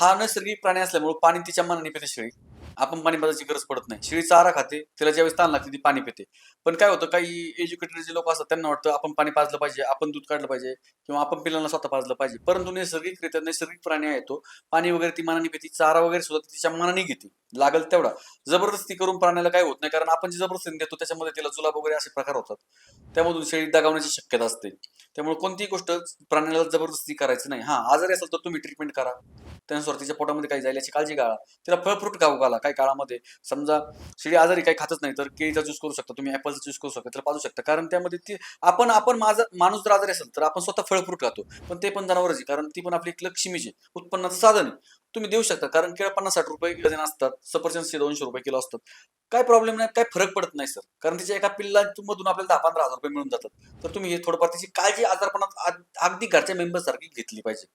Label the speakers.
Speaker 1: हा नैसर्गिक प्राणी असल्यामुळे पाणी तिच्या मनाने पिते शेळी आपण पाणी पाजायची गरज पडत नाही. शेळी चारा खाते तिला ज्यावेळेस ताण लागते ती पाणी पिते. पण काय होतं काही एज्युकेटेड जे लोक असतात त्यांना वाटतं आपण पाणी पाजलं पाहिजे आपण दूध काढलं पाहिजे किंवा आपण पिल्लांना स्वतः पाजलं पाहिजे. परंतु नैसर्गिकरित्या नैसर्गिक प्राणी आहे तो पाणी वगैरे ती मनाने पिते चारा वगैरे सुद्धा तिच्या मनाने घेते. लागल तेवढा. जबरदस्ती करून प्राण्याला काय होत नाही कारण आपण जे जबरदस्ती देतो त्याच्यामध्ये तिला जुलाब वगैरे असे प्रकार होतात. त्यामधून शेळी दगावण्याची शक्यता असते. त्यामुळे कोणतीही गोष्ट प्राण्याला जबरदस्ती करायची नाही. हा आजारी असेल तर तुम्ही ट्रीटमेंट करा. त्यानुसार तिच्या पोटामध्ये काही जाईल याची काळजी घाला तिला फळफ्रूट खाऊ घाला. काही काळामध्ये समजा शिडी आजारी काही खातच नाही तर केळीचा ज्यूस करू शकता तुम्ही ऍपलचा ज्यूस करू शकता तर पाजू शकता. कारण त्यामध्ये ती आपण आपण माझा माणूस जर आजारी असेल तर आपण स्वतः फळ फ्रूट खातो. पण ते पण जनावरच कारण ती पण आपली एक लक्ष्मीची उत्पन्नाचं साधन आहे. तुम्ही देऊ शकता कारण केळं पन्नास साठ रुपये डझन असतात सफरचंदचे दोनशे रुपये किलो असतात. काय प्रॉब्लेम नाही काय फरक पडत नाही सर कारण तिच्या एका पिल्लामधून आपल्याला दहा पंधरा हजार रुपये मिळून जातात. तर तुम्ही हे थोडंफार तिची काळजी आजारपणात अगदी घरच्या मेंबर सारखी घेतली पाहिजे.